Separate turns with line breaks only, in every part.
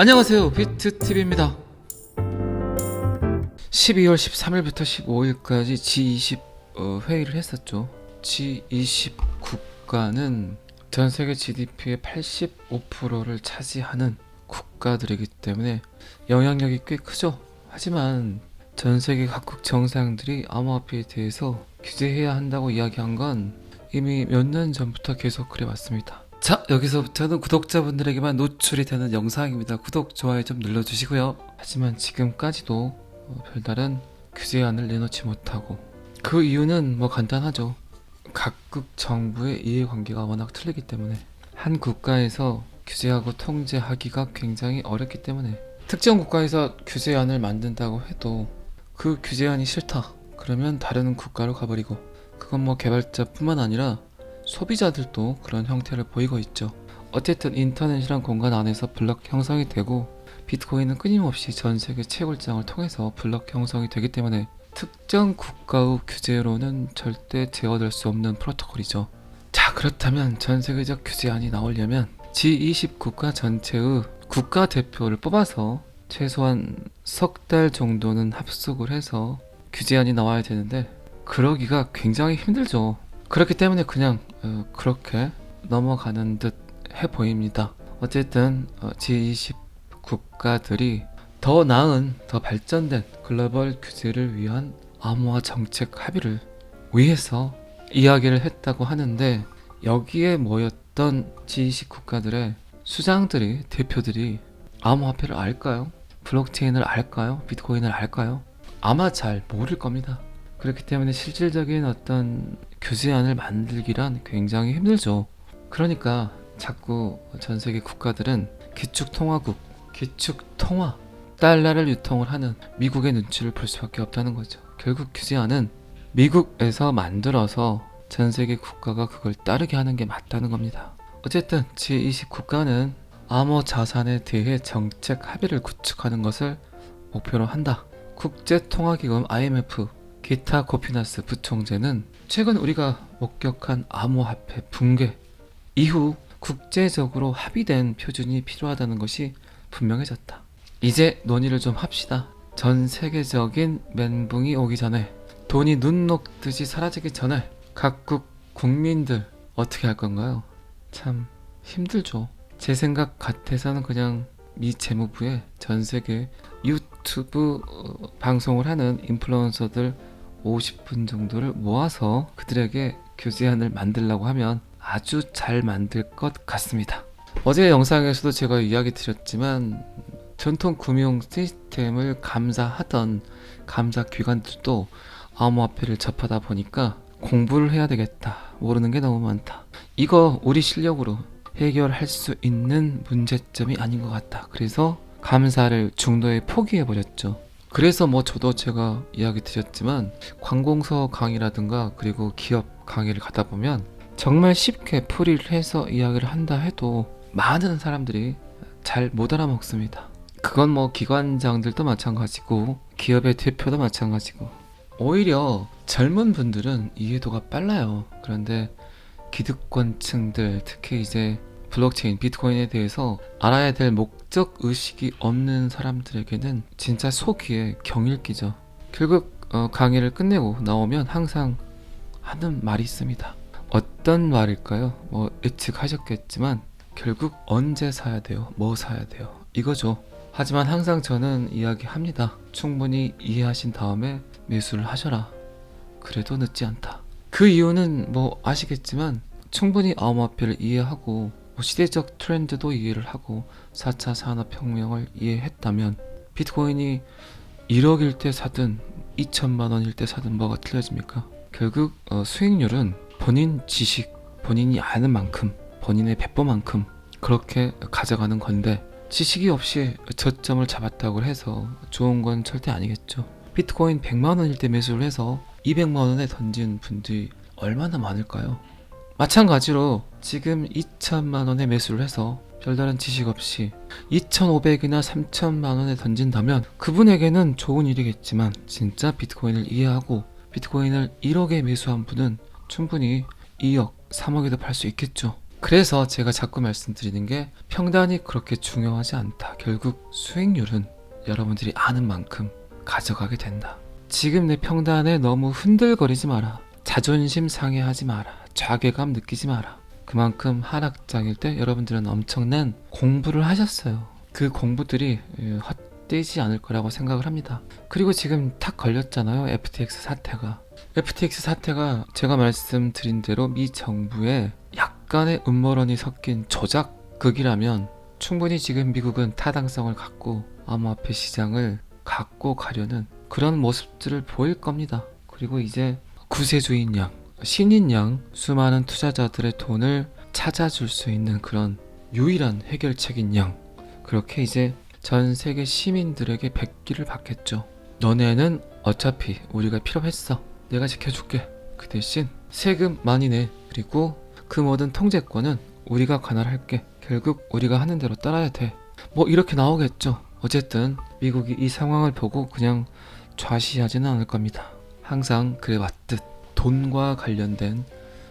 안녕하세요. 비트TV입니다. 12월 13일부터 15일까지 G20 어, 회의를 했었죠. G20 국가는 전 세계 GDP의 85%를 차지하는 국가들이기 때문에 영향력이 꽤 크죠. 하지만 전 세계 각국 정상들이 암호화폐에 대해서 규제해야 한다고 이야기한 건 이미 몇 년 전부터 계속 그래왔습니다 자 여기서부터는 구독자분들에게만 노출이 되는 영상입니다. 구독 좋아요 좀 눌러주시고요. 하지만 지금까지도 어, 별다른 규제안을 내놓지 못하고 그 이유는 뭐 간단하죠. 각국 정부의 이해관계가 워낙 틀리기 때문에 한 국가에서 규제하고 통제하기가 굉장히 어렵기 때문에 특정 국가에서 규제안을 만든다고 해도 그 규제안이 싫다. 그러면 다른 국가로 가버리고 그건 뭐 개발자뿐만 아니라 소비자들도 그런 형태를 보이고 있죠. 어쨌든 인터넷이란 공간 안에서 블록 형성이 되고 비트코인은 끊임없이 전 세계 채굴장을 통해서 블록 형성이 되기 때문에 특정 국가의 규제로는 절대 제어될 수 없는 프로토콜이죠. 자 그렇다면 전 세계적 규제안이 나오려면 G20 국가 전체의 국가 대표를 뽑아서 최소한 석 달 정도는 합숙을 해서 규제안이 나와야 되는데 그러기가 굉장히 힘들죠. 그렇기 때문에 그냥 어, 그렇게 넘어가는 듯 해 보입니다. 어쨌든 어, G20 국가들이 더 나은, 더 발전된 글로벌 규제를 위한 암호화 정책 합의를 위해서 이야기를 했다고 하는데 여기에 모였던 G20 국가들의 수장들이 대표들이 암호화폐를 알까요? 블록체인을 알까요? 비트코인을 알까요? 아마 잘 모를 겁니다. 그렇기 때문에 실질적인 어떤 규제안을 만들기란 굉장히 힘들죠. 그러니까 자꾸 전 세계 국가들은 기축통화국, 기축통화, 달러를 유통을 하는 미국의 눈치를 볼 수밖에 없다는 거죠. 결국 규제안은 미국에서 만들어서 전 세계 국가가 그걸 따르게 하는 게 맞다는 겁니다. 어쨌든 G20 국가는 암호 자산에 대해 정책 합의를 구축하는 것을 목표로 한다. 국제통화기금 IMF 기타 코피나스 부총재는 최근 우리가 목격한 암호화폐 붕괴 이후 국제적으로 합의된 표준이 필요하다는 것이 분명해졌다. 이제 논의를 좀 합시다. 전 세계적인 멘붕이 오기 전에 돈이 눈 녹듯이 사라지기 전에 각국 국민들 어떻게 할 건가요? 참 힘들죠. 제 생각 같아서는 그냥 미 재무부에 전 세계 유튜브 어, 방송을 하는 인플루언서들 50분 정도를 모아서 그들에게 규제안을 만들라고 하면 아주 잘 만들 것 같습니다. 어제 영상에서도 제가 이야기 드렸지만 전통 금융 시스템을 감사하던 감사 기관들도 암호화폐를 접하다 보니까 공부를 해야 되겠다. 모르는 게 너무 많다. 이거 우리 실력으로 해결할 수 있는 문제점이 아닌 것 같다. 그래서 감사를 중도에 포기해 버렸죠. 그래서 뭐 저도 제가 이야기 드렸지만 관공서 강의라든가 그리고 기업 강의를 가다 보면 정말 쉽게 풀이를 해서 이야기를 한다 해도 많은 사람들이 잘 못 알아먹습니다. 그건 뭐 기관장들도 마찬가지고 기업의 대표도 마찬가지고 오히려 젊은 분들은 이해도가 빨라요. 그런데 기득권층들 특히 이제 블록체인 비트코인에 대해서 알아야 될 목적 의식이 없는 사람들에게는 진짜 속이에 경일기죠. 결국 어, 강의를 끝내고 나오면 항상 하는 말이 있습니다. 어떤 말일까요? 뭐 예측하셨겠지만 결국 언제 사야 돼요? 뭐 사야 돼요? 이거죠. 하지만 항상 저는 이야기합니다. 충분히 이해하신 다음에 매수를 하셔라. 그래도 늦지 않다. 그 이유는 뭐 아시겠지만 충분히 암호화폐를 이해하고 뭐 시대적 트렌드도 이해를 하고 4차 산업혁명을 이해했다면 비트코인이 1억일 때 사든 2천만 원일 때 사든 뭐가 틀려집니까? 결국 어, 수익률은 본인 지식, 본인이 아는 만큼, 본인의 배포만큼 그렇게 가져가는 건데 지식이 없이 저점을 잡았다고 해서 좋은 건 절대 아니겠죠. 비트코인 100만 원일 때 매수를 해서 200만 원에 던진 분들이 얼마나 많을까요? 마찬가지로 지금 2천만 원에 매수를 해서 별다른 지식 없이 2,500이나 3천만 원에 던진다면 그분에게는 좋은 일이겠지만 진짜 비트코인을 이해하고 비트코인을 1억에 매수한 분은 충분히 2억, 3억에도 팔 수 있겠죠. 그래서 제가 자꾸 말씀드리는 게 평단이 그렇게 중요하지 않다. 결국 수익률은 여러분들이 아는 만큼 가져가게 된다. 지금 내 평단에 너무 흔들거리지 마라. 자존심 상해하지 마라. 자괴감 느끼지 마라. 그만큼 하락장일 때 여러분들은 엄청난 공부를 하셨어요. 그 공부들이 예, 헛되지 않을 거라고 생각을 합니다. 그리고 지금 탁 걸렸잖아요. FTX 사태가. FTX 사태가 제가 말씀드린 대로 미 정부의 약간의 음모론이 섞인 조작극이라면 충분히 지금 미국은 타당성을 갖고 암호화폐 시장을 갖고 가려는 그런 모습들을 보일 겁니다. 그리고 이제 구세주인 양, 신인 양 수많은 투자자들의 돈을 찾아줄 수 있는 그런 유일한 해결책인 양 그렇게 이제 전 세계 시민들에게 백기를 받겠죠. 너네는 어차피 우리가 필요했어. 내가 지켜줄게. 그 대신 세금 많이 내. 그리고 그 모든 통제권은 우리가 관할할게. 결국 우리가 하는 대로 따라야 돼. 뭐 이렇게 나오겠죠. 어쨌든 미국이 이 상황을 보고 그냥 좌시하지는 않을 겁니다. 항상 그래 왔듯 돈과 관련된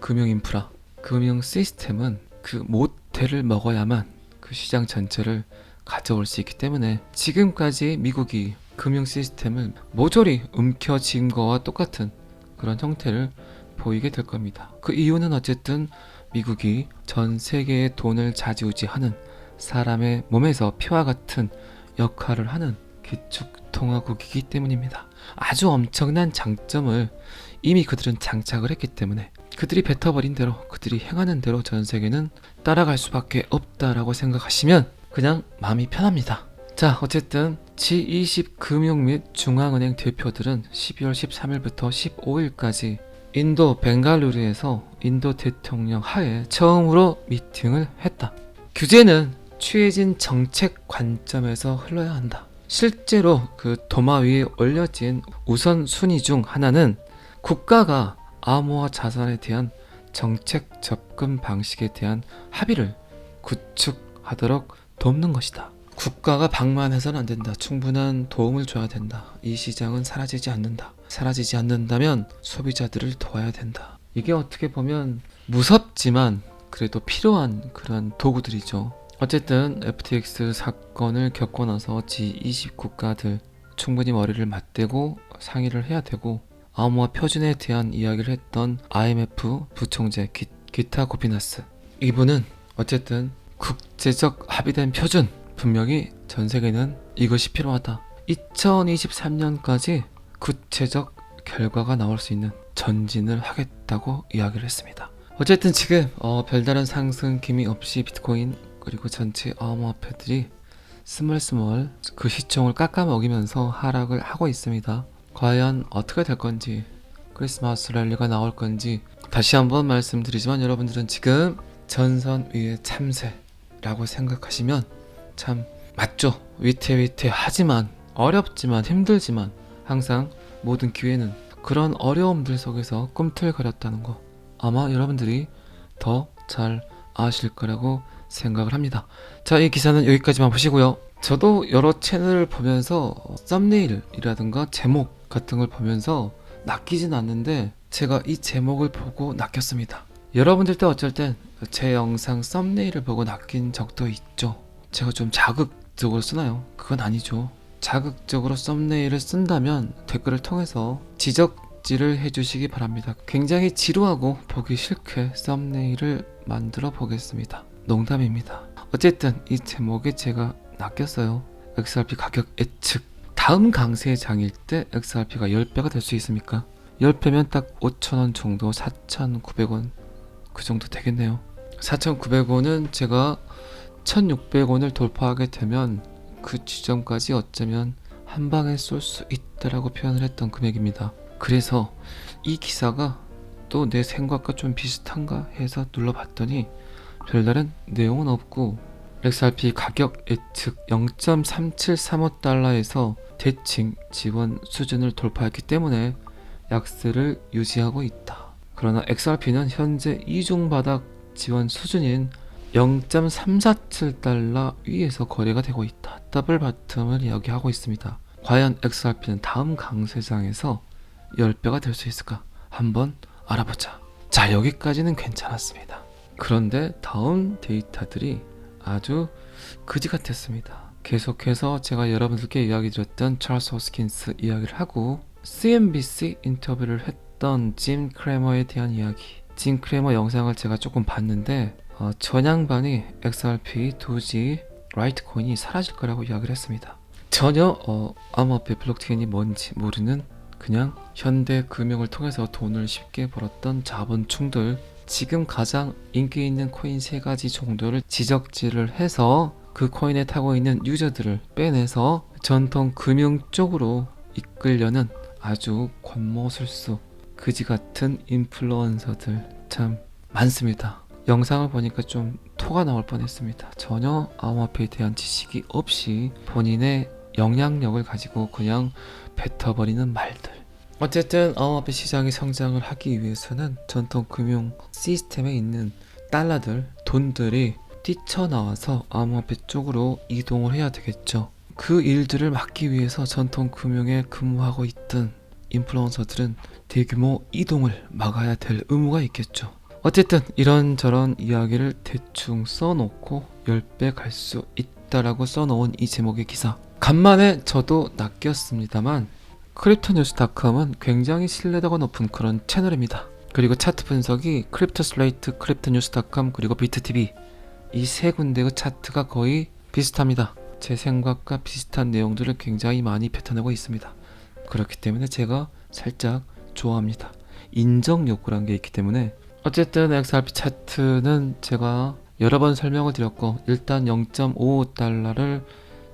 금융 인프라, 금융 시스템은 그 모태를 먹어야만 그 시장 전체를 가져올 수 있기 때문에 지금까지 미국이 금융 시스템을 모조리 움켜쥔 거와 똑같은 그런 형태를 보이게 될 겁니다. 그 이유는 어쨌든 미국이 전 세계의 돈을 좌지우지하는 사람의 몸에서 피와 같은 역할을 하는 기축 통화국이기 때문입니다. 아주 엄청난 장점을 이미 그들은 장착을 했기 때문에 그들이 뱉어버린 대로 그들이 행하는 대로 전 세계는 따라갈 수밖에 없다라고 생각하시면 그냥 마음이 편합니다. 자, 어쨌든 G20 금융 및 중앙은행 대표들은 12월 13일부터 15일까지 인도 벵갈루르에서 인도 대통령 하에 처음으로 미팅을 했다. 규제는 취해진 정책 관점에서 흘러야 한다. 실제로 그 도마 위에 올려진 우선 순위 중 하나는 국가가 암호화 자산에 대한 정책 접근 방식에 대한 합의를 구축하도록 돕는 것이다. 국가가 방만해서는 안 된다. 충분한 도움을 줘야 된다. 이 시장은 사라지지 않는다. 사라지지 않는다면 소비자들을 도와야 된다. 이게 어떻게 보면 무섭지만 그래도 필요한 그런 도구들이죠. 어쨌든 FTX 사건을 겪고 나서 G20 국가들 충분히 머리를 맞대고 상의를 해야 되고 암호화 표준에 대한 이야기를 했던 IMF 부총재 기, 기타 고피나스 이분은 어쨌든 국제적 합의된 표준 분명히 전 세계는 이것이 필요하다. 2023년까지 구체적 결과가 나올 수 있는 전진을 하겠다고 이야기를 했습니다. 어쨌든 지금 어, 별다른 상승 기미 없이 비트코인 그리고 전체 암호화폐들이 스멀스멀 그 시총을 깎아먹이면서 하락을 하고 있습니다. 과연 어떻게 될 건지 크리스마스 랠리가 나올 건지 다시 한번 말씀드리지만 여러분들은 지금 전선 위의 참새라고 생각하시면 참 맞죠 위태위태하지만 어렵지만 힘들지만 항상 모든 기회는 그런 어려움들 속에서 꿈틀거렸다는 거 아마 여러분들이 더 잘 아실 거라고 생각을 합니다. 자, 이 기사는 여기까지만 보시고요. 저도 여러 채널을 보면서 썸네일이라든가 제목 같은 걸 보면서 낚이진 않는데 제가 이 제목을 보고 낚였습니다. 여러분들도 어쩔 땐 제 영상 썸네일을 보고 낚인 적도 있죠. 제가 좀 자극적으로 쓰나요? 그건 아니죠. 자극적으로 썸네일을 쓴다면 댓글을 통해서 지적질을 해주시기 바랍니다. 굉장히 지루하고 보기 싫게 썸네일을 만들어 보겠습니다. 농담입니다. 어쨌든 이 제목에 제가 낚였어요. XRP 가격 예측. 다음 강세 장일 때 XRP가 10배가 될 수 있습니까? 10배면 딱 5,000원 정도, 4,900원 그 정도 되겠네요. 4,900원은 제가 1,600원을 돌파하게 되면 그 지점까지 어쩌면 한 방에 쏠 수 있다라고 표현을 했던 금액입니다. 그래서 이 기사가 또 내 생각과 좀 비슷한가 해서 눌러봤더니 별다른 내용은 없고 XRP 가격 예측 0.3735달러에서 대칭 지원 수준을 돌파했기 때문에 약세를 유지하고 있다. 그러나 XRP는 현재 이중 바닥 지원 수준인 0.347달러 위에서 거래가 되고 있다. 더블 바텀을 이야기하고 있습니다. 과연 XRP는 다음 강세장에서 10배가 될 수 있을까? 한번 알아보자. 자, 여기까지는 괜찮았습니다. 그런데 다음 데이터들이 아주 그지 같았습니다. 계속해서 제가 여러분들께 이야기 드렸던 찰스 호스킨스 이야기를 하고 CNBC 인터뷰를 했던 짐 크레머에 대한 이야기. 짐 크레머 영상을 제가 조금 봤는데 어, 전양반이 XRP, 도지, 라이트코인이 사라질 거라고 이야기를 했습니다. 전혀 어, 암호화폐 블록체인이 뭔지 모르는 그냥 현대 금융을 통해서 돈을 쉽게 벌었던 자본충들 지금 가장 인기 있는 코인 세 가지 정도를 지적질을 해서 그 코인에 타고 있는 유저들을 빼내서 전통 금융 쪽으로 이끌려는 아주 권모술수 그지 같은 인플루언서들 참 많습니다. 영상을 보니까 좀 토가 나올 뻔했습니다. 전혀 암호화폐에 대한 지식이 없이 본인의 영향력을 가지고 그냥 뱉어버리는 말들. 어쨌든 암호화폐 시장이 성장을 하기 위해서는 전통 금융 시스템에 있는 달러들, 돈들이 뛰쳐나와서 암호화폐 쪽으로 이동을 해야 되겠죠. 그 일들을 막기 위해서 전통 금융에 근무하고 있던 인플루언서들은 대규모 이동을 막아야 될 의무가 있겠죠. 어쨌든 이런저런 이야기를 대충 써놓고 10배 갈 수 있다라고 써놓은 이 제목의 기사. 간만에 저도 낚였습니다만 크립토뉴스닷컴은 굉장히 신뢰도가 높은 그런 채널입니다. 그리고 차트 분석이 크립토 슬레이트, 크립토뉴스닷컴 그리고 비트TV 이 세 군데의 차트가 거의 비슷합니다. 제 생각과 비슷한 내용들을 굉장히 많이 뱉어내고 있습니다. 그렇기 때문에 제가 살짝 좋아합니다. 인정 욕구란 게 있기 때문에 어쨌든 XRP 차트는 제가 여러 번 설명을 드렸고 일단 0.55달러를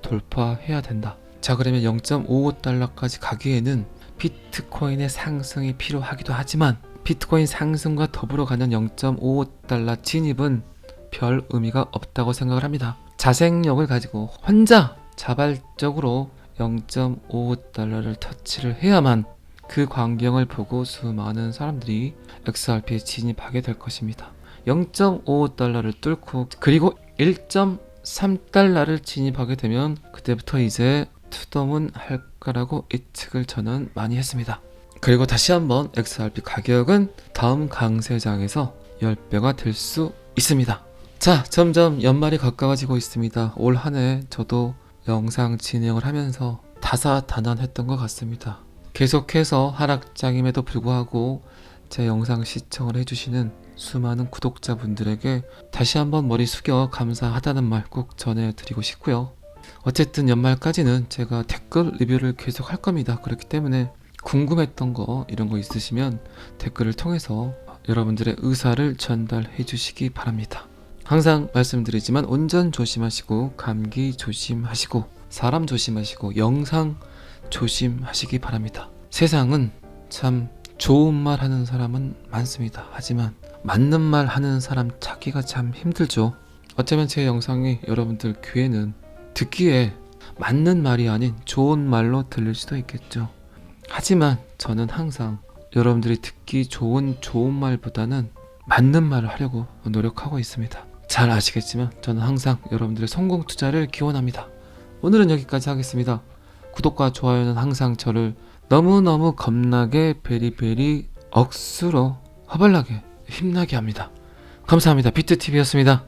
돌파해야 된다. 자 그러면 0.55달러까지 가기에는 비트코인의 상승이 필요하기도 하지만 비트코인 상승과 더불어 가는 0.55달러 진입은 별 의미가 없다고 생각을 합니다. 자생력을 가지고 혼자 자발적으로 0.55달러를 터치를 해야만 그 광경을 보고 수많은 사람들이 XRP에 진입하게 될 것입니다. 0.55달러를 뚫고 그리고 1.3달러를 진입하게 되면 그때부터 이제 투더문 할 거라고 예측을 저는 많이 했습니다. 그리고 다시 한번 XRP 가격은 다음 강세장에서 10배가 될 수 있습니다. 자, 점점 연말이 가까워지고 있습니다. 올 한 해 저도 영상 진행을 하면서 다사다난했던 것 같습니다. 계속해서 하락장임에도 불구하고 제 영상 시청을 해주시는 수많은 구독자분들에게 다시 한번 머리 숙여 감사하다는 말 꼭 전해드리고 싶고요. 어쨌든 연말까지는 제가 댓글 리뷰를 계속 할 겁니다. 그렇기 때문에 궁금했던 거 이런 거 있으시면 댓글을 통해서 여러분들의 의사를 전달해 주시기 바랍니다. 항상 말씀드리지만 운전 조심하시고 감기 조심하시고 사람 조심하시고 영상 조심하시기 바랍니다. 세상은 참 좋은 말 하는 사람은 많습니다. 하지만 맞는 말 하는 사람 찾기가 참 힘들죠. 어쩌면 제 영상이 여러분들 귀에는 듣기에 맞는 말이 아닌 좋은 말로 들릴 수도 있겠죠. 하지만 저는 항상 여러분들이 듣기 좋은 좋은 말보다는 맞는 말을 하려고 노력하고 있습니다. 잘 아시겠지만 저는 항상 여러분들의 성공 투자를 기원합니다. 오늘은 여기까지 하겠습니다. 구독과 좋아요는 항상 저를 너무너무 겁나게 베리베리 억수로 허벌나게 힘나게 합니다. 감사합니다. 비트TV였습니다.